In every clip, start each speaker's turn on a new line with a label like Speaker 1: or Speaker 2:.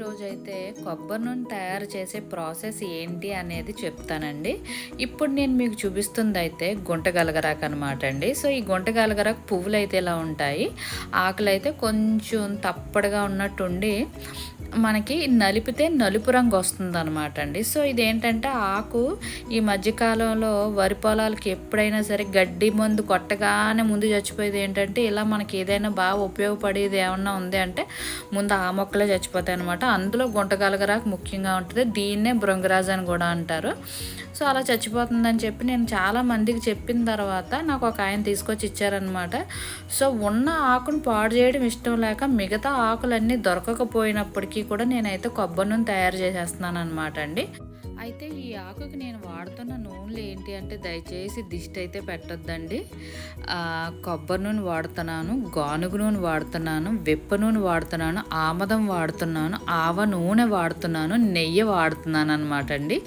Speaker 1: ఈరోజు అయితే కొబ్బరి నూనె తయారు చేసే ప్రాసెస్ ఏంటి అనేది చెప్తానండి. ఇప్పుడు నేను మీకు చూపిస్తుంది అయితే గుంట గలగరాకు అనమాట అండి. సో ఈ గుంట గలగరాకు పువ్వులు అయితే ఇలా ఉంటాయి? ఆకులు అయితే కొంచెం తప్పడుగా ఉన్నట్టుండి మనకి నలిపితే నలుపు రంగు వస్తుంది అనమాట అండి. సో ఇదేంటంటే ఆకు ఈ మధ్యకాలంలో వరి పొలాలకి ఎప్పుడైనా సరే గడ్డి మందు కొట్టగానే ముందు చచ్చిపోయేది ఏంటంటే ఇలా మనకి ఏదైనా బాగా ఉపయోగపడేది ఏమన్నా ఉంది అంటే ముందు ఆ మొక్కలే చచ్చిపోతాయి అనమాట అందులో గుంటగలగరాకు ముఖ్యంగా ఉంటుంది. దీన్నే భృంగరాజు అని కూడా అంటారు. సో అలా చచ్చిపోతుందని చెప్పి నేను చాలా మందికి చెప్పిన తర్వాత నాకు ఒక ఆయన తీసుకొచ్చి ఇచ్చారనమాట సో ఉన్న ఆకును పాడు చేయడం ఇష్టం లేక మిగతా ఆకులన్నీ దొరకకపోయినప్పటికీ కూడా నేనైతే కొబ్బరి నూనె తయారు చేసేస్తున్నాను అనమాట అండి. అయితే ఈ ఆకుకి నేను వాడుతున్న నూనెలు ఏంటి అంటే దయచేసి దిష్టి అయితే పెట్టొద్దండి. కొబ్బరి నూనె వాడుతున్నాను గానుగు నూనె వాడుతున్నాను వెప్ప నూనె వాడుతున్నాను ఆమదం వాడుతున్నాను ఆవ నూనె వాడుతున్నాను నెయ్యి వాడుతున్నాను అనమాట అండి.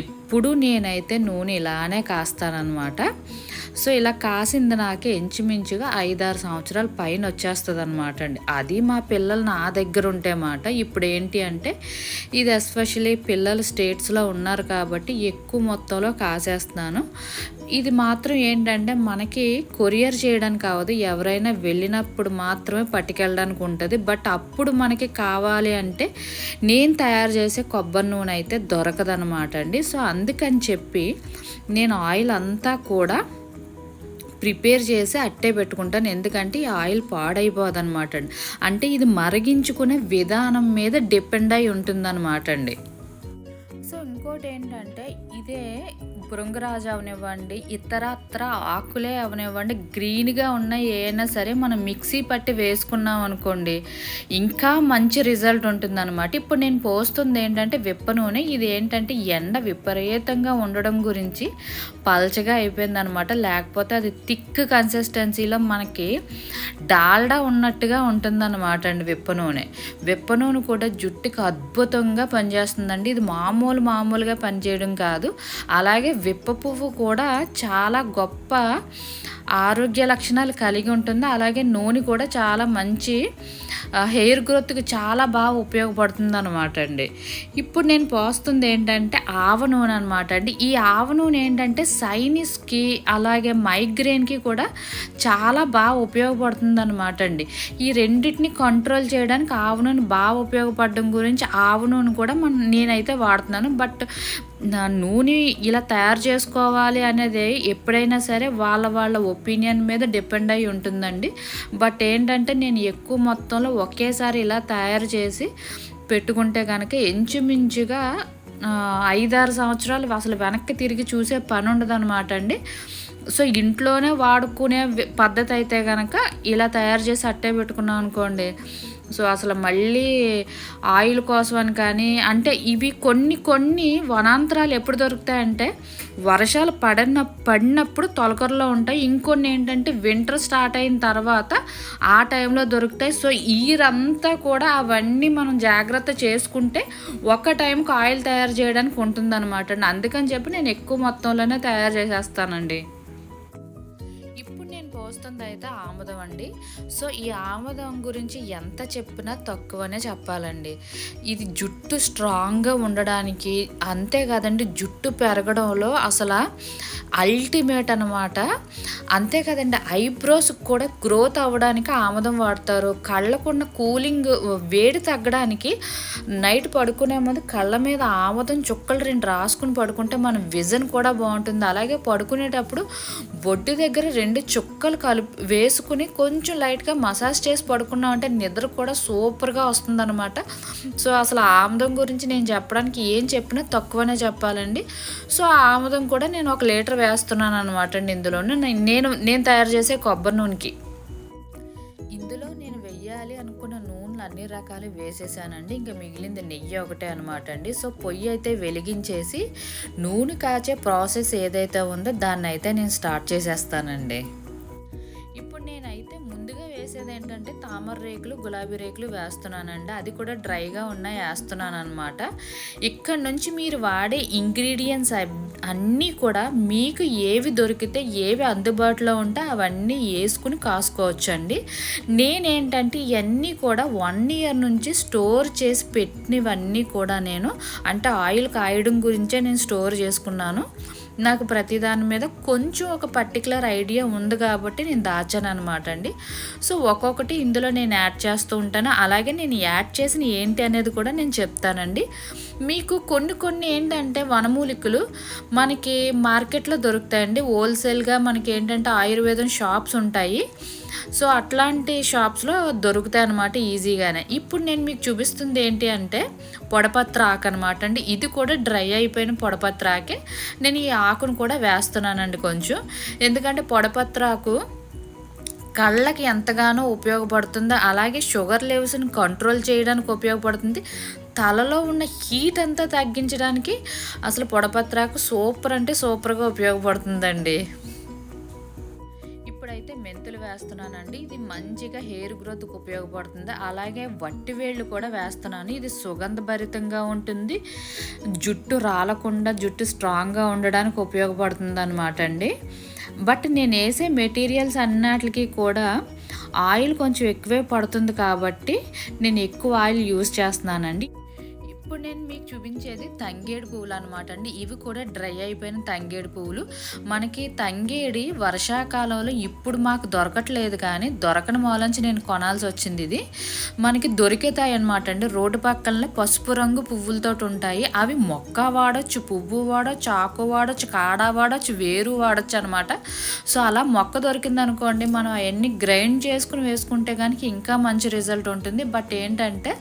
Speaker 1: ఎప్పుడు నేనైతే నూనె ఇలానే కాస్తానన్నమాట సో ఇలా కాసింది నాకే ఇంచుమించుగా ఐదారు సంవత్సరాల పైన వచ్చేస్తుంది అనమాట అండి. అది మా పిల్లలు నా దగ్గర ఉంటే మాట ఇప్పుడు ఏంటి అంటే ఇది ఎస్పెషలీ పిల్లలు స్టేట్స్లో ఉన్నారు కాబట్టి ఎక్కువ మొత్తంలో కాసేస్తున్నాను. ఇది మాత్రం ఏంటంటే మనకి కొరియర్ చేయడానికి అవ్వదు. ఎవరైనా వెళ్ళినప్పుడు మాత్రమే పట్టుకెళ్ళడానికి ఉంటుంది. బట్ అప్పుడు మనకి కావాలి అంటే నేను తయారు చేసే కొబ్బరి నూనె అయితే దొరకదనమాట అండి. సో అందుకని చెప్పి నేను ఆయిల్ అంతా కూడా ప్రిపేర్ చేసి అట్టే పెట్టుకుంటాను. ఎందుకంటే ఈ ఆయిల్ పాడైపోదన్నమాట అండి. అంటే ఇది మరిగించుకునే విధానం మీద డిపెండ్ అయి ఉంటుందన్నమాట అండి. ఇంకోటి ఏంటంటే ఇదే భృంగరాజు అవనివ్వండి ఇతరత్ర ఆకులే అవనివ్వండి గ్రీన్గా ఉన్న ఏమైనా సరే మనం మిక్సీ పట్టి వేసుకున్నాం అనుకోండి ఇంకా మంచి రిజల్ట్ ఉంటుందన్నమాట. ఇప్పుడు నేను పోస్తుంది ఏంటంటే విప్ప నూనె ఇది ఏంటంటే ఎండ విపరీతంగా ఉండడం గురించి పల్చగా అయిపోయిందనమాట లేకపోతే అది థిక్ కన్సిస్టెన్సీలో మనకి డాల్డా ఉన్నట్టుగా ఉంటుందన్నమాట అండి విప్ప నూనె. విప్ప నూనె కూడా జుట్టుకి అద్భుతంగా పనిచేస్తుందండి. ఇది మామూలు మామూలు మామూలుగా పనిచేయడం కాదు. అలాగే విప్ప పువ్వు కూడా చాలా గొప్ప ఆరోగ్య లక్షణాలు కలిగి ఉంటుంది? అలాగే నూనె కూడా చాలా మంచి హెయిర్ గ్రోత్కి చాలా బాగా ఉపయోగపడుతుంది అనమాట అండి. ఇప్పుడు నేను పోస్తుంది ఏంటంటే ఆవ నూనె అనమాట అండి. ఈ ఆవ నూనె ఏంటంటే సైనిస్కి అలాగే మైగ్రేన్కి కూడా చాలా బాగా ఉపయోగపడుతుంది అనమాట అండి. ఈ రెండింటిని కంట్రోల్ చేయడానికి ఆవ నూనె బాగా ఉపయోగపడడం గురించి ఆవ నూనె కూడా మన నేనైతే వాడుతున్నాను. బట్ నా నూనె ఇలా తయారు చేసుకోవాలి అనేది ఎప్పుడైనా సరే వాళ్ళ వాళ్ళ ఒపీనియన్ మీద డిపెండ్ అయి ఉంటుందండి. బట్ ఏంటంటే నేను ఎక్కువ మొత్తంలో ఒకేసారి ఇలా తయారు చేసి పెట్టుకుంటే కనుక ఇంచుమించుగా ఐదారు సంవత్సరాలు అసలు వెనక్కి తిరిగి చూసే పని ఉండదు అనమాట అండి. సో ఇంట్లోనే వాడుకునే పద్ధతి అయితే కనుక ఇలా తయారు చేసి అట్టే పెట్టుకున్నాం అనుకోండి సో అసలు మళ్ళీ ఆయిల్ కోసం అని కానీ అంటే ఇవి కొన్ని కొన్ని వనాంతరాలు ఎప్పుడు దొరుకుతాయంటే వర్షాలు పడిన పడినప్పుడు తొలకరలో ఉంటాయి. ఇంకొన్ని ఏంటంటే వింటర్ స్టార్ట్ అయిన తర్వాత ఆ టైంలో దొరుకుతాయి. సో ఈరంతా కూడా అవన్నీ మనం జాగ్రత్త చేసుకుంటే ఒక టైంకి ఆయిల్ తయారు చేయడానికి ఉంటుందన్నమాట. అండి అందుకని చెప్పి నేను ఎక్కువ మొత్తంలోనే తయారు చేసేస్తానండి. ఇప్పుడు అయితే ఆముదం అండి. సో ఈ ఆముదం గురించి ఎంత చెప్పినా తక్కువనే చెప్పాలండి. ఇది జుట్టు స్ట్రాంగ్గా ఉండడానికి అంతేకాదండి జుట్టు పెరగడంలో అసలు అల్టిమేట్ అనమాట అంతే కదండి ఐబ్రోస్ కూడా గ్రోత్ అవ్వడానికి ఆముదం వాడతారు. కళ్ళకున్న కూలింగ్ వేడి తగ్గడానికి నైట్ పడుకునే ముందు కళ్ళ మీద ఆముదం చుక్కలు రెండు రాసుకుని పడుకుంటే మన విజన్ కూడా బాగుంటుంది. అలాగే పడుకునేటప్పుడు బొడ్డు దగ్గర రెండు చుక్కలు కలు వేసుకుని కొంచెం లైట్గా మసాజ్ చేసి పడుకున్నాం అంటే నిద్ర కూడా సూపర్గా వస్తుందన్నమాట. సో అసలు ఆముదం గురించి నేను చెప్పడానికి ఏం చెప్పినా తక్కువనే చెప్పాలండి. సో ఆ ఆముదం కూడా నేను ఒక లీటర్ వేస్తున్నాను అనమాట అండి ఇందులో నేను నేను తయారు చేసే కొబ్బరి నూనెకి. ఇందులో నేను వెయ్యాలి అనుకున్న నూనెలు అన్ని రకాలు వేసేసానండి. ఇంకా మిగిలింది నెయ్యి ఒకటే అనమాట అండి. సో పొయ్యి అయితే వెలిగించేసి నూనె కాచే ప్రాసెస్ ఏదైతే ఉందో దాన్ని అయితే నేను స్టార్ట్ చేసేస్తానండి. వేసేది ఏంటంటే తామర రేకులు గులాబీ రేకులు వేస్తున్నానండి. అది కూడా డ్రైగా ఉన్నాయి వేస్తున్నాను అనమాట ఇక్కడ నుంచి మీరు వాడే ఇంగ్రీడియంట్స్ అన్నీ కూడా మీకు ఏవి దొరికితే ఏవి అందుబాటులో ఉంటే అవన్నీ వేసుకుని కాసుకోవచ్చండి. నేనేంటంటే ఇవన్నీ కూడా వన్ ఇయర్ నుంచి స్టోర్ చేసి పెట్టినవన్నీ కూడా నేను అంటే ఆయిల్ కాయడం గురించే నేను స్టోర్ చేసుకున్నాను. నాకు ప్రతి దాని మీద కొంచెం ఒక పర్టికులర్ ఐడియా ఉంది కాబట్టి నేను దాచాను అనమాట అండి. సో ఒక్కొక్కటి ఇందులో నేను యాడ్ చేస్తూ ఉంటాను. అలాగే నేను యాడ్ చేసిన ఏంటి అనేది కూడా నేను చెప్తానండి. మీకు కొన్ని కొన్ని ఏంటంటే వనమూలికలు మనకి మార్కెట్లో దొరుకుతాయండి. హోల్సేల్గా మనకి ఏంటంటే ఆయుర్వేదం షాప్స్ ఉంటాయి. సో అట్లాంటి షాప్స్లో దొరుకుతాయి అనమాట ఈజీగానే. ఇప్పుడు నేను మీకు చూపిస్తుంది ఏంటి అంటే పొడపత్ర ఆకు అనమాట అండి. ఇది కూడా డ్రై అయిపోయిన పొడపత్ర ఆకే నేను ఈ ఆకును కూడా వేస్తున్నానండి కొంచెం. ఎందుకంటే పొడపత్ర ఆకు కళ్ళకి ఎంతగానో ఉపయోగపడుతుందో అలాగే షుగర్ లెవెల్స్ని కంట్రోల్ చేయడానికి ఉపయోగపడుతుంది. తలలో ఉన్న హీట్ అంతా తగ్గించడానికి అసలు పొడపత్రాకు సూపర్ అంటే సూపర్గా ఉపయోగపడుతుందండి. ఇప్పుడైతే మెంతులు వేస్తున్నానండి. ఇది మంచిగా హెయిర్ గ్రోత్కి ఉపయోగపడుతుంది. అలాగే వట్టి వేళ్ళు కూడా వేస్తున్నాను. ఇది సుగంధభరితంగా ఉంటుంది. జుట్టు రాలకుండా జుట్టు స్ట్రాంగ్గా ఉండడానికి ఉపయోగపడుతుంది అనమాట అండి. బట్ నేను వేసే మెటీరియల్స్ అన్నిటికీ కూడా ఆయిల్ కొంచెం ఎక్కువే పడుతుంది కాబట్టి నేను ఎక్కువ ఆయిల్ యూస్ చేస్తున్నానండి. ఇప్పుడు నేను మీకు చూపించేది తంగేడు పువ్వులు అనమాట అండి. ఇవి కూడా డ్రై అయిపోయిన తంగేడు పువ్వులు. మనకి తంగేడి వర్షాకాలంలో ఇప్పుడు మాకు దొరకట్లేదు కానీ దొరకని మూలంచి నేను కొనాల్సి వచ్చింది ఇది. మనకి దొరికేతాయి అనమాట అండి. రోడ్డు పక్కన పసుపు రంగు పువ్వులతో ఉంటాయి. అవి మొక్క వాడచ్చు పువ్వు వాడచ్చు ఆకు వాడచ్చు కాడ వాడచ్చు వేరు వాడచ్చు అనమాట సో అలా మొక్క దొరికిందనుకోండి మనం అవన్నీ గ్రైండ్ చేసుకుని వేసుకుంటే కనుక ఇంకా మంచి రిజల్ట్ ఉంటుంది. బట్ ఏంటంటే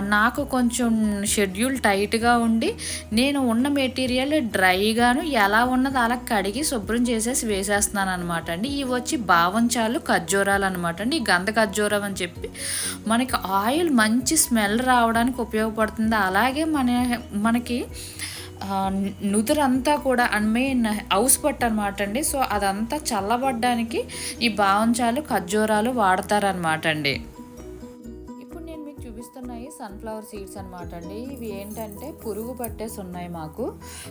Speaker 1: నాకు కొంచెం షెడ్యూల్ టైట్గా ఉండి నేను ఉన్న మెటీరియల్ డ్రైగాను ఎలా ఉన్నది అలా కడిగి శుభ్రం చేసేసి వేసేస్తున్నాను అనమాట అండి. ఇవి వచ్చి బావంచాలు ఖర్జూరాలు అనమాట అండి. ఈ గంధ ఖర్జూరం అని చెప్పి. మనకి ఆయిల్ మంచి స్మెల్ రావడానికి ఉపయోగపడుతుంది. అలాగే మన మనకి నుదురంతా కూడా అన్మైన్ హౌస్ పట్టు అనమాట అండి. సో అదంతా చల్లబడ్డానికి ఈ భావంచాలు ఖర్జూరాలు వాడతారనమాట అండి. సన్ఫ్లవర్ సీడ్స్ అనమాట అండి. ఇవి ఏంటంటే పురుగు పట్టేసి ఉన్నాయి మాకు.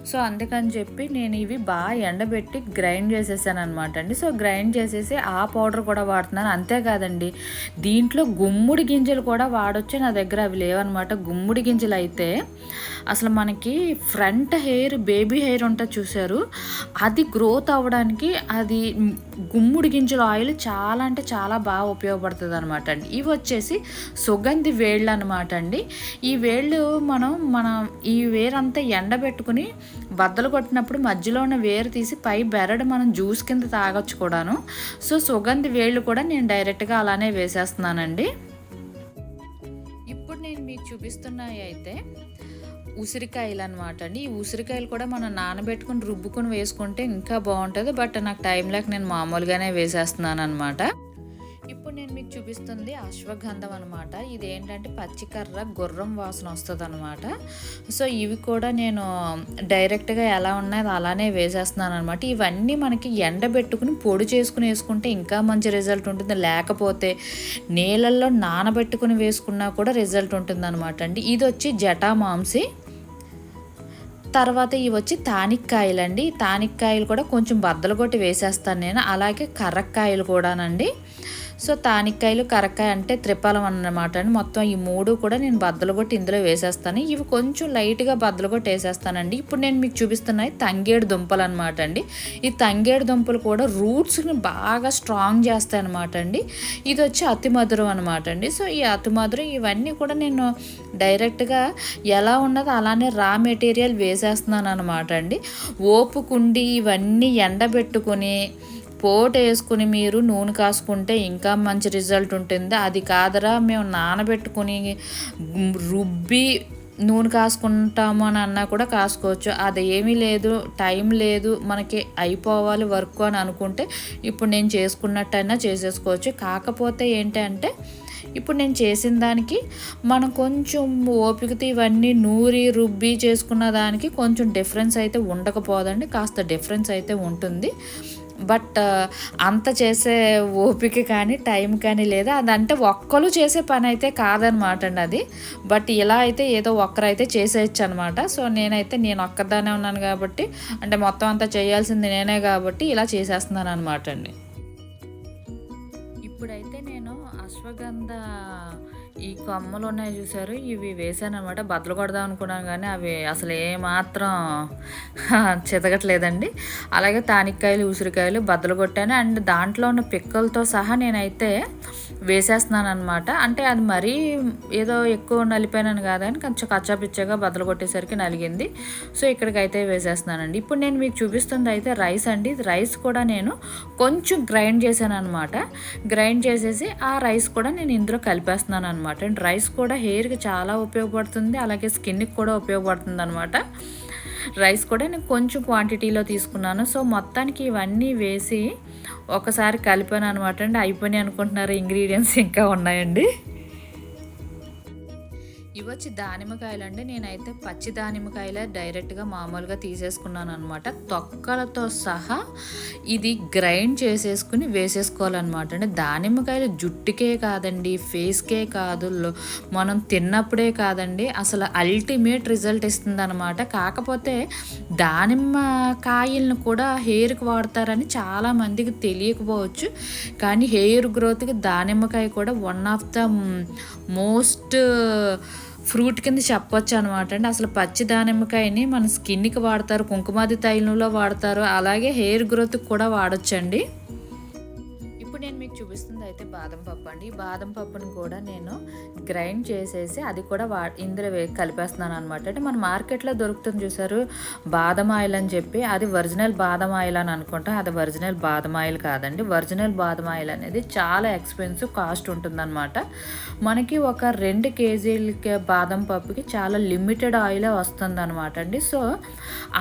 Speaker 1: సో అందుకని చెప్పి నేను ఇవి బాగా ఎండబెట్టి గ్రైండ్ చేసేసాను అనమాట అండి. సో గ్రైండ్ చేసేసి ఆ పౌడర్ కూడా వాడుతున్నాను. అంతేకాదండి దీంట్లో గుమ్ముడి గింజలు కూడా వాడొచ్చు నా దగ్గర అవి లేవన్నమాట. గుమ్ముడి గింజలు అయితే అసలు మనకి ఫ్రంట్ హెయిర్ బేబీ హెయిర్ ఉంటుంది చూసారు అది గ్రోత్ అవ్వడానికి అది గుమ్ముడి గింజల ఆయిల్ చాలా అంటే చాలా బాగా ఉపయోగపడుతుంది అనమాట అండి. ఇవి వచ్చేసి సుగంధి వేళ్ళు అనమాట అండి ఈ వేళ్ళు మనం మన ఈ వేరంతా ఎండబెట్టుకుని బద్దలు కొట్టినప్పుడు మధ్యలో ఉన్న వేరు తీసి పై బెరడు మనం జ్యూస్ కింద తాగొచ్చు కూడాను. సో సుగంధి వేళ్ళు కూడా నేను డైరెక్ట్గా అలానే వేసేస్తున్నానండి. ఇప్పుడు నేను మీకు చూపిస్తున్నాయి అయితే ఉసిరికాయలు అనమాట అండి. ఈ ఉసిరికాయలు కూడా మనం నానబెట్టుకుని రుబ్బుకొని వేసుకుంటే ఇంకా బాగుంటుంది. బట్ నాకు టైం లేక నేను మామూలుగానే వేసేస్తున్నాను అనమాట ఇప్పుడు నేను మీకు చూపిస్తుంది అశ్వగంధం అనమాట ఇది ఏంటంటే పచ్చికర్ర గుర్రం వాసన వస్తుంది అనమాట సో ఇవి కూడా నేను డైరెక్ట్గా ఎలా ఉన్నాయో అలానే వేసేస్తున్నాను అనమాట ఇవన్నీ మనకి ఎండబెట్టుకుని పొడి చేసుకుని వేసుకుంటే ఇంకా మంచి రిజల్ట్ ఉంటుంది. లేకపోతే నీళ్ళల్లో నానబెట్టుకుని వేసుకున్నా కూడా రిజల్ట్ ఉంటుంది అనమాట అండి. ఇది వచ్చి జటామాంసి తర్వాత ఇవి వచ్చి తానిక్కాయలు అండి తానిక్కాయలు కూడా కొంచెం బద్దలు కొట్టి వేసేస్తాను నేను. అలాగే కర్రక్కాయలు కూడానండి. సో తానిక్కాయలు కరక్కాయ అంటే త్రిపాలం అన్నమాట అండి. మొత్తం ఈ మూడు కూడా నేను బద్దలు కొట్టి ఇందులో వేసేస్తాను. ఇవి కొంచెం లైట్గా బద్దలు కొట్టి వేసేస్తానండి. ఇప్పుడు నేను మీకు చూపిస్తున్నాయి తంగేడు దుంపలు అనమాట అండి. ఈ తంగేడు దుంపలు కూడా రూట్స్ని బాగా స్ట్రాంగ్ చేస్తాయి అనమాట అండి. ఇది వచ్చి అతి మధురం అనమాట అండి. సో ఈ అతి మధురం ఇవన్నీ కూడా నేను డైరెక్ట్గా ఎలా ఉన్నదో అలానే రా మెటీరియల్ వేసేస్తున్నాను అనమాట అండి. ఓపుకుండి ఇవన్నీ ఎండబెట్టుకొని పోటు వేసుకుని మీరు నూనె కాసుకుంటే ఇంకా మంచి రిజల్ట్ ఉంటుంది. అది కాదరా మేము నానబెట్టుకుని రుబ్బి నూనె కాసుకుంటాము అని అన్నా కూడా కాసుకోవచ్చు. అది ఏమీ లేదు టైం లేదు మనకి అయిపోవాలి వర్క్ అని అనుకుంటే ఇప్పుడు నేను చేసుకున్నట్టయినా చేసేసుకోవచ్చు. కాకపోతే ఏంటంటే ఇప్పుడు నేను చేసిన దానికి మనం కొంచెం ఓపికతో ఇవన్నీ నూరి రుబ్బి చేసుకున్న దానికి కొంచెం డిఫరెన్స్ అయితే ఉండకపోదండి. కాస్త డిఫరెన్స్ అయితే ఉంటుంది. బట్ అంత చేసే ఓపిక కానీ టైం కానీ లేదా. అదంటే ఒక్కరు చేసే పని అయితే కాదనమాట అండి అది. బట్ ఇలా అయితే ఏదో ఒక్కరైతే చేసేయచ్చు అనమాట సో నేనైతే నేను ఒక్కదానే ఉన్నాను కాబట్టి అంటే మొత్తం అంతా చేయాల్సింది నేనే కాబట్టి ఇలా చేసేస్తున్నాను అనమాట అండి. ఇప్పుడైతే నేను అశ్వగంధ ఈ కొమ్మలు ఉన్నాయి చూసారు ఇవి వేసాను బద్దలు కొడదాం అనుకున్నాను కానీ అవి అసలు ఏమాత్రం చితగట్లేదండి అలాగే తానిక్కాయలు ఉసిరికాయలు బద్దలు కొట్టాను. అండ్ దాంట్లో ఉన్న పిక్కలతో సహా నేనైతే వేసేస్తున్నాను అనమాట అంటే అది మరీ ఏదో ఎక్కువ నలిపానని కాదని కొంచెం కచ్చాపిచ్చగా బద్దలు కొట్టేసరికి నలిగింది. సో ఇక్కడికైతే వేసేస్తున్నానండి. ఇప్పుడు నేను మీకు చూపిస్తుంది అయితే రైస్ అండి. రైస్ కూడా నేను కొంచెం గ్రైండ్ చేశాను అనమాట గ్రైండ్ చేసేసి ఆ రైస్ కూడా నేను ఇందులో కలిపేస్తున్నాను అనమాట అండ్ రైస్ కూడా హెయిర్కి చాలా ఉపయోగపడుతుంది. అలాగే స్కిన్కి కూడా ఉపయోగపడుతుంది అనమాట రైస్ కూడా నేను కొంచెం క్వాంటిటీలో తీసుకున్నాను. సో మొత్తానికి ఇవన్నీ వేసి ఒకసారి కలిపాను అనమాట అండి అయిపోయినాయి అనుకుంటున్నారు ఇంగ్రీడియంట్స్ ఇంకా ఉన్నాయండి? ఇవి వచ్చి దానిమ్మకాయలు అండి నేనైతే పచ్చి దానిమ్మకాయలే డైరెక్ట్గా మామూలుగా తీసేసుకున్నాను అనమాట తొక్కలతో సహా ఇది గ్రైండ్ చేసేసుకుని వేసేసుకోవాలన్నమాట. అంటే దానిమ్మకాయలు జుట్టుకే కాదండి ఫేస్కే కాదు మనం తిన్నప్పుడే కాదండి అసలు అల్టిమేట్ రిజల్ట్ ఇస్తుంది అనమాట కాకపోతే దానిమ్మ కాయలను కూడా హెయిర్కి వాడతారని చాలా మందికి తెలియకపోవచ్చు. కానీ హెయిర్ గ్రోత్కి దానిమ్మకాయ కూడా one of the most fruit కింద చెప్పొచ్చు అనమాట అండి. అసలు పచ్చి దానిమ్మకాయని మన స్కిన్కి వాడతారు కుంకుమాది తైలంలో వాడతారు అలాగే హెయిర్ గ్రోత్కి కూడా వాడొచ్చండి. మీకు చూపిస్తుంది. అయితే బాదం పప్పు అండి. ఈ బాదం పప్పుని కూడా నేను గ్రైండ్ చేసేసి అది కూడా వా ఇందులో వే కలిపేస్తున్నాను అనమాట అంటే మన మార్కెట్లో దొరుకుతుంది చూసారు. బాదం ఆయిల్ అని చెప్పి అది ఒరిజినల్ బాదం ఆయిల్ అని అనుకుంటా. అది ఒరిజినల్ బాదం ఆయిల్ కాదండి. ఒరిజినల్ బాదం ఆయిల్ అనేది చాలా ఎక్స్పెన్సివ్ కాస్ట్ ఉంటుందన్నమాట. మనకి ఒక రెండు కేజీలకి బాదం పప్పుకి చాలా లిమిటెడ్ ఆయిలే వస్తుంది అనమాట అండి. సో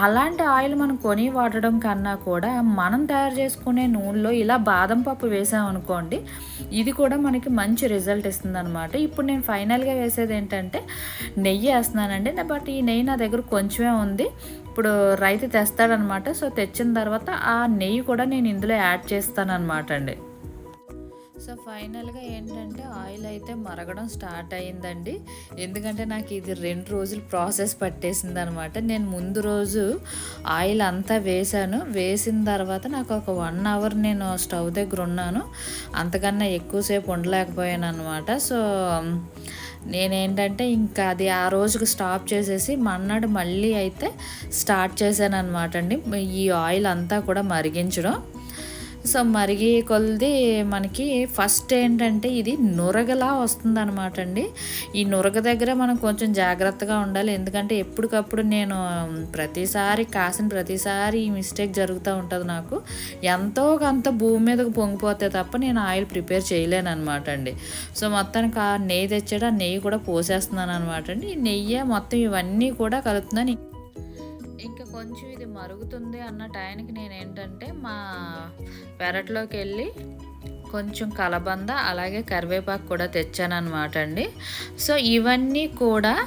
Speaker 1: అలాంటి ఆయిల్ మనం కొని వాడడం కన్నా కూడా మనం తయారు చేసుకునే నూనెలో ఇలా బాదం పప్పు అనుకోండి ఇది కూడా మనకి మంచి రిజల్ట్ ఇస్తుంది అనమాట ఇప్పుడు నేను ఫైనల్గా వేసేది ఏంటంటే నెయ్యి వేస్తున్నానండి. బట్ ఈ నెయ్యి నా దగ్గర కొంచెమే ఉంది. ఇప్పుడు రైతు తెస్తాడనమాట సో తెచ్చిన తర్వాత ఆ నెయ్యి కూడా నేను ఇందులో యాడ్ చేస్తాను అనమాట అండి. సో ఫైనల్గా ఏంటంటే ఆయిల్ అయితే మరగడం స్టార్ట్ అయిందండి ఎందుకంటే నాకు ఇది రెండు రోజులు ప్రాసెస్ పట్టేసింది అనమాట నేను ముందు రోజు ఆయిల్ అంతా వేసాను వేసిన తర్వాత నాకు ఒక వన్ అవర్ నేను స్టవ్ దగ్గర ఉన్నాను. అంతకన్నా ఎక్కువసేపు ఉండలేకపోయాను అనమాట సో నేనేంటంటే ఇంకా అది ఆ రోజుకి స్టాప్ చేసేసి మన్నాడు మళ్ళీ అయితే స్టార్ట్ చేశాను అనమాట అండి. ఈ ఆయిల్ అంతా కూడా మరిగించడం. సో మరిగి కొలిది మనకి ఫస్ట్ ఏంటంటే ఇది నురగలా వస్తుంది అనమాట అండి. ఈ నురగ దగ్గర మనం కొంచెం జాగ్రత్తగా ఉండాలి. ఎందుకంటే ఎప్పటికప్పుడు నేను ప్రతిసారి కాసిన ప్రతిసారి ఈ మిస్టేక్ జరుగుతూ ఉంటుంది నాకు. ఎంతో కొంత భూమి మీదకు పొంగిపోతే తప్ప నేను ఆయిల్ ప్రిపేర్ చేయలేను అనమాట అండి. సో మొత్తానికి ఆ నెయ్యి తెచ్చాడు ఆ నెయ్యి కూడా పోసేస్తున్నాను అనమాట అండి. ఈ నెయ్యి మొత్తం ఇవన్నీ కూడా కలుపుతున్నాను. ఇంకా కొంచెం ఇది మరుగుతుంది అన్న టైంకి నేను ఏంటంటే మా పెరట్లోకి వెళ్ళి కొంచెం కలబంద అలాగే కరివేపాకు కూడా తెచ్చానమాట అండి. సో ఇవన్నీ కూడా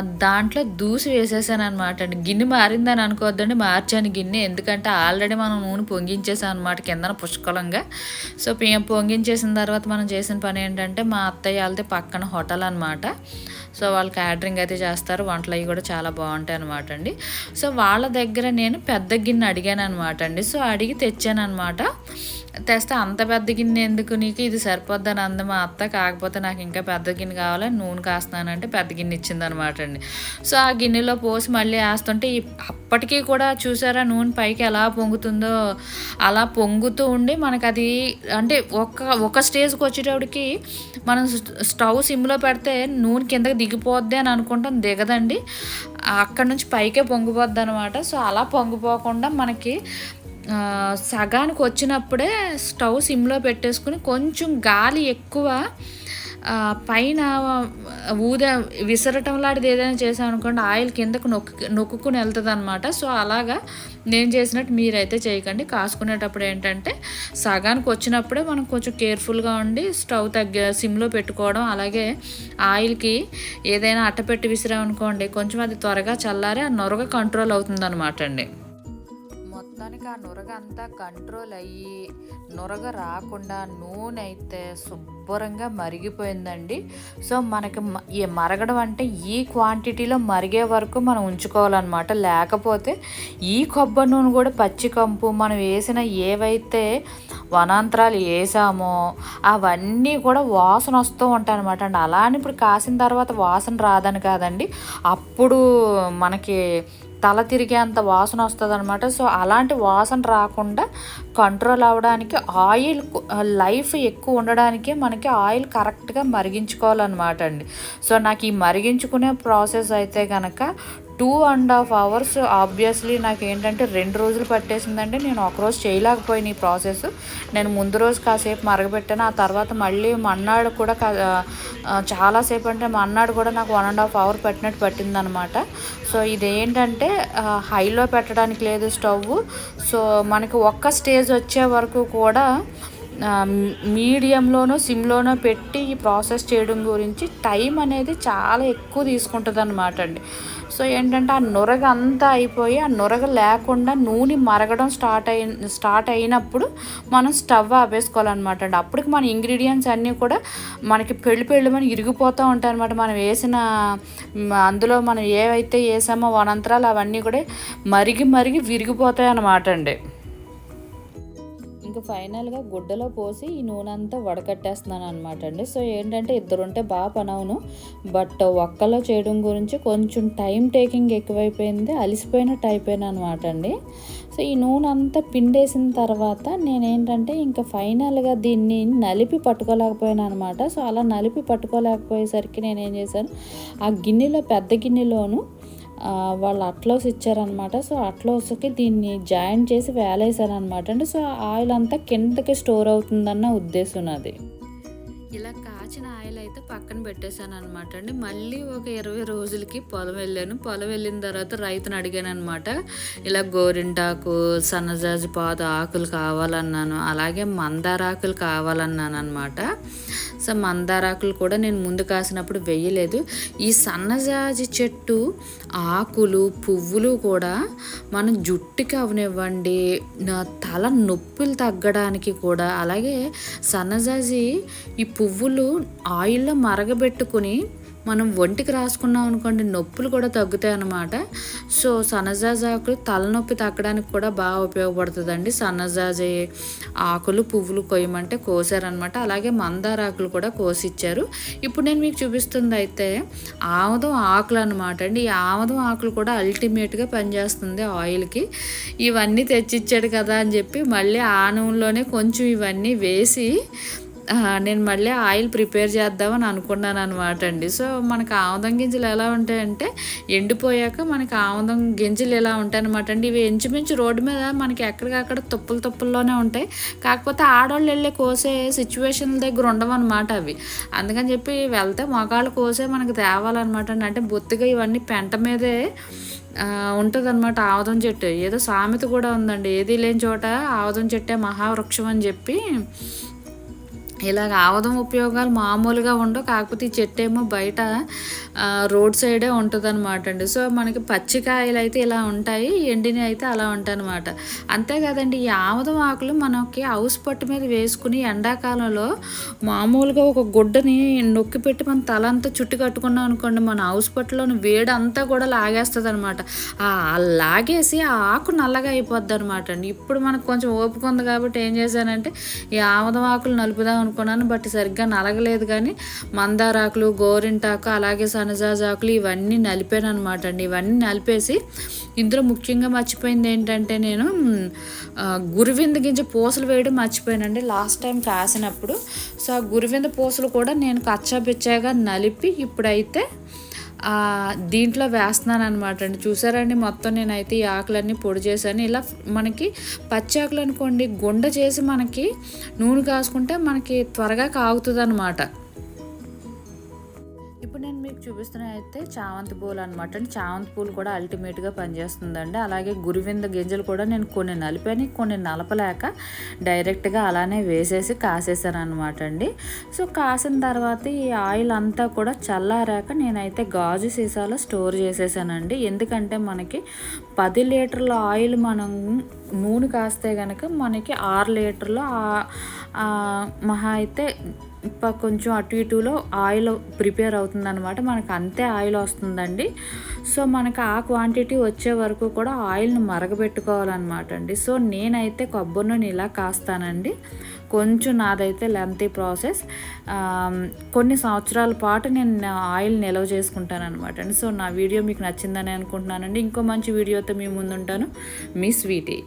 Speaker 1: దాంట్లో దూసి వేసేసాను అనమాట అండి. గిన్నె మారిందని అనుకోవద్దండి మార్చాను గిన్నె. ఎందుకంటే ఆల్రెడీ మనం నూనె పొంగించేసాం అనమాట కిందన పుష్కలంగా. సో పొంగించేసిన తర్వాత మనం చేసిన పని ఏంటంటే మా అత్తయ్య వాళ్ళది పక్కన హోటల్ అనమాట సో వాళ్ళు క్యాటరింగ్ అయితే చేస్తారు. వంటలు అవి కూడా చాలా బాగుంటాయి అనమాట అండి. సో వాళ్ళ దగ్గర నేను పెద్ద గిన్నె అడిగాను అనమాట అండి. సో అడిగి తెచ్చాను అనమాట తెస్తే అంత పెద్ద గిన్నె ఎందుకు నీకు? ఇది సరిపోద్దని అంది మా అత్త. కాకపోతే నాకు ఇంకా పెద్ద గిన్నె కావాలి? నూనె కాస్తానంటే పెద్ద గిన్నె ఇచ్చిందనమాట అండి. సో ఆ గిన్నెలో పోసి మళ్ళీ వేస్తుంటే అప్పటికీ కూడా చూసారా నూనె పైకి ఎలా పొంగుతుందో? అలా పొంగుతూ ఉండి మనకు అది అంటే ఒక ఒక స్టేజ్కి వచ్చేటప్పటికి మనం స్టవ్ సిమ్లో పెడితే నూనె కిందకి దిగిపోద్ది అని అనుకుంటాం. దిగదండి. అక్కడ నుంచి పైకే పొంగిపోద్ది అనమాట సో అలా పొంగిపోకుండా మనకి సగానికి వచ్చినప్పుడే స్టవ్ సిమ్లో పెట్టేసుకుని కొంచెం గాలి ఎక్కువ పైన ఊద విసరటం లాంటిది ఏదైనా చేసాం అనుకోండి ఆయిల్ కిందకు నొక్కు నొక్కుని వెళ్తుంది అనమాట సో అలాగా నేను చేసినట్టు మీరైతే చేయకండి. కాసుకునేటప్పుడు ఏంటంటే సగానికి వచ్చినప్పుడే మనం కొంచెం కేర్ఫుల్గా ఉండి స్టవ్ తగ్గ సిమ్లో పెట్టుకోవడం అలాగే ఆయిల్కి ఏదైనా అట్టపెట్టి విసిరామనుకోండి కొంచెం అది త్వరగా చల్లారి ఆ నొరగ కంట్రోల్ అవుతుంది అనమాట అండి. మొత్తానికి ఆ నురగ అంతా కంట్రోల్ అయ్యి నురగ రాకుండా నూనె అయితే శుభ్రంగా మరిగిపోయిందండి. సో మనకి ఈ మరగడం అంటే ఈ క్వాంటిటీలో మరిగే వరకు మనం ఉంచుకోవాలన్నమాట. లేకపోతే ఈ కొబ్బరి నూనె కూడా పచ్చి కంపు మనం వేసిన ఏవైతే వనాంతరాలు వేసామో అవన్నీ కూడా వాసన వస్తూ ఉంటాయి అనమాట అండి అలా అని ఇప్పుడు కాసిన తర్వాత వాసన రాదని కాదండి. అప్పుడు మనకి తల తిరిగేంత వాసన వస్తుంది అనమాట సో అలాంటి వాసన రాకుండా కంట్రోల్ అవ్వడానికి ఆయిల్ లైఫ్ ఎక్కువ ఉండడానికి మనకి ఆయిల్ కరెక్ట్గా మరిగించుకోవాలన్నమాట అండి. సో నాకు ఈ మరిగించుకునే ప్రాసెస్ అయితే కనుక two and half hours obviously నాకు ఏంటంటే రెండు రోజులు పట్టేసిందంటే నేను ఒకరోజు చేయలేకపోయిన ఈ ప్రాసెస్. నేను ముందు రోజు కాసేపు మరగబెట్టాను. ఆ తర్వాత మళ్ళీ మన్నాడు కూడా చాలాసేపు అంటే మన్నాడు కూడా నాకు వన్ అండ్ హాఫ్ అవర్ పెట్టినట్టు పట్టిందనమాట. సో ఇదేంటంటే హైలో పెట్టడానికి లేదు స్టవ్ సో మనకి ఒక్క స్టేజ్ వచ్చే వరకు కూడా మీడియంలోనో సిమ్లోనో పెట్టి ఈ ప్రాసెస్ చేయడం గురించి టైం అనేది చాలా ఎక్కువ తీసుకుంటుంది అనమాట అండి. సో ఏంటంటే ఆ నురగ అంతా అయిపోయి ఆ నురగ లేకుండా నూనె మరగడం స్టార్ట్ అయి స్టార్ట్ అయినప్పుడు మనం స్టవ్ ఆపేసుకోవాలన్నమాట అండి. అప్పటికి మన ఇంగ్రీడియంట్స్ అన్నీ కూడా మనకి పెళ్ళి పెళ్ళి మనం ఇరిగిపోతూ ఉంటాయి అనమాట మనం వేసిన అందులో మనం ఏవైతే వేసామో వనంతరాలు అవన్నీ కూడా మరిగి మరిగి విరిగిపోతాయి అన్నమాట అండి. ఇంకా ఫైనల్గా గుడ్డలో పోసి ఈ నూనె అంతా వడకట్టేస్తున్నాను అనమాట అండి. సో ఏంటంటే ఇద్దరుంటే బాగా పనవును. బట్ ఒక్కలో చేయడం గురించి కొంచెం టైం టేకింగ్ ఎక్కువైపోయింది. అలిసిపోయినట్టు అయిపోయాను అనమాట అండి. సో ఈ నూనె అంతా పిండేసిన తర్వాత నేనేంటంటే ఇంకా ఫైనల్గా దీన్ని నలిపి పట్టుకోలేకపోయాను అనమాట సో అలా నలిపి పట్టుకోలేకపోయేసరికి నేనేం చేశాను? ఆ గిన్నెలో పెద్ద గిన్నెలోను వాళ్ళు అట్లోస్ ఇచ్చారనమాట. సో అట్లోస్కి దీన్ని జాయిన్ చేసి వేలేసారనమాట అంటే సో ఆయిల్ అంతా కిందకి స్టోర్ అవుతుందన్న ఉద్దేశం అది ఇలా కాచిన అయితే పక్కన పెట్టేశాను అనమాట అండి. మళ్ళీ ఒక ఇరవై రోజులకి పొలం వెళ్ళాను. పొలం వెళ్ళిన తర్వాత రైతుని అడిగాను అనమాట ఇలా గోరింటాకు సన్నజాజి పాదు ఆకులు కావాలన్నాను. అలాగే మందార ఆకులు కావాలన్నాను అనమాట సో మందారాకులు కూడా నేను ముందు కాసినప్పుడు వేయలేదు. ఈ సన్నజాజి చెట్టు ఆకులు పువ్వులు కూడా మనం జుట్టుకి అవనివ్వండి నా తల నొప్పులు తగ్గడానికి కూడా. అలాగే సన్నజాజి ఈ పువ్వులు ఆయిల్ ఆయిల్లో మరగబెట్టుకుని మనం ఒంటికి రాసుకున్నాం అనుకోండి నొప్పులు కూడా తగ్గుతాయి అన్నమాట సో సన్నజాజ ఆకులు తలనొప్పి తగ్గడానికి కూడా బాగా ఉపయోగపడుతుందండి. సన్నజాజ ఆకులు పువ్వులు కొయ్యమంటే కోసారనమాట అలాగే మందార ఆకులు కూడా కోసిచ్చారు. ఇప్పుడు నేను మీకు చూపిస్తుంది అయితే ఆముదం ఆకులు అనమాట అండి. ఈ ఆముదం ఆకులు కూడా అల్టిమేట్గా పనిచేస్తుంది ఆయిల్కి. ఇవన్నీ తెచ్చిచ్చాడు కదా అని చెప్పి మళ్ళీ ఆ నూనెలోనే కొంచెం ఇవన్నీ వేసి నేను మళ్ళీ ఆయిల్ ప్రిపేర్ చేద్దామని అనుకున్నాను అనమాట అండి. సో మనకు ఆముదం గింజలు ఎలా ఉంటాయంటే ఎండిపోయాక మనకి ఆముదం గింజలు ఎలా ఉంటాయి అనమాట అండి. ఇవి ఇంచుమించు రోడ్డు మీద మనకి ఎక్కడికక్కడ తుప్పులు తుప్పుల్లోనే ఉంటాయి. కాకపోతే ఆడవాళ్ళు వెళ్ళి కోసే సిచ్యువేషన్ దగ్గర ఉండవన్నమాట అవి. అందుకని చెప్పి వెళ్తే మగాళ్ళు కోసే మనకి తేవాలన్నమాట అండి. అంటే బొత్తిగా ఇవన్నీ పెంట మీదే ఉంటుంది అనమాట చెట్టు. ఏదో సామెత కూడా ఉందండి. ఏది లేని చోట ఆవదం చెట్టే మహావృక్షం అని చెప్పి ఇలాగ ఆవదం ఉపయోగాలు మామూలుగా ఉండవు. కాకపోతే ఈ చెట్టు ఏమో బయట రోడ్ సైడే ఉంటుంది అనమాట అండి సో మనకి పచ్చికాయలు అయితే ఇలా ఉంటాయి ఎండినవి అయితే అలా ఉంటాయి అనమాట అంతేకాదండి ఈ ఆముదం ఆకులు మనకి హౌస్ పట్టు మీద వేసుకుని ఎండాకాలంలో మామూలుగా ఒక గుడ్డని నొక్కి పెట్టి మన తల అంతా చుట్టు కట్టుకున్నాం అనుకోండి మన హౌస్ పట్టులోని వేడి అంతా కూడా లాగేస్తుంది అనమాట లాగేసి ఆ ఆకు నల్లగా అయిపోద్ది అనమాట అండి ఇప్పుడు మనకు కొంచెం ఓపిక ఉంది కాబట్టి ఏం చేశానంటే ఈ ఆముదం ఆకులు నలుపుదాం అనుకున్నాను బట్ సరిగ్గా నలగలేదు కానీ మందారాకులు గోరింటాకు అలాగే సనజాజాకులు ఆకులు ఇవన్నీ నలిపాను అనమాట అండి. ఇవన్నీ నలిపేసి ఇందులో ముఖ్యంగా మర్చిపోయింది ఏంటంటే నేను మ్, గురువింద గింజ పూసలు వేయడం మర్చిపోయానండి లాస్ట్ టైం కాసినప్పుడు. సో ఆ గురువింద పూసలు కూడా నేను కచ్చాపిచ్చాగా నలిపి ఇప్పుడైతే దీంట్లో వేస్తున్నాను అనమాట అండి. చూసారండి మొత్తం నేనైతే ఈ ఆకులన్నీ పొడి చేశాను. ఇలా మనకి పచ్చి ఆకులు అనుకోండి గుండ చేసి మనకి నూనె కాసుకుంటే మనకి త్వరగా కాగుతుంది అనమాట మీకు చూపిస్తున్న అయితే చామంతి పూలు అనమాట అండి చామంతి పూలు కూడా అల్టిమేట్గా పనిచేస్తుందండి. అలాగే గురివింద గింజలు కూడా నేను కొన్ని నలిపాను. కొన్ని నలపలేక డైరెక్ట్గా అలానే వేసేసి కాసేసాను అనమాట అండి. సో కాసిన తర్వాత ఈ ఆయిల్ అంతా కూడా చల్లారాక నేనైతే గాజు సీసాలో స్టోర్ చేసేసానండి. ఎందుకంటే మనకి పది లీటర్ల ఆయిల్ మనం నూనె కాస్తే కనుక మనకి ఆరు లీటర్లు మహా అయితే కొంచెం అటు ఇటులో ఆయిల్ ప్రిపేర్ అవుతుందన్నమాట. మనకు అంతే ఆయిల్ వస్తుందండి. సో మనకు ఆ క్వాంటిటీ వచ్చే వరకు కూడా ఆయిల్ని మరగబెట్టుకోవాలన్నమాట అండి. సో నేనైతే కొబ్బరి నూనె ఇలా కాస్తానండి. కొంచెం నాదైతే లెంతీ ప్రాసెస్ కొన్ని సంవత్సరాల పాటు నేను ఆయిల్ నిల్వ చేసుకుంటాను అనమాట అండి. సో నా వీడియో మీకు నచ్చిందని అనుకుంటున్నానండి. ఇంకో మంచి వీడియోతో మీ ముందుంటాను. మీ స్వీటీ.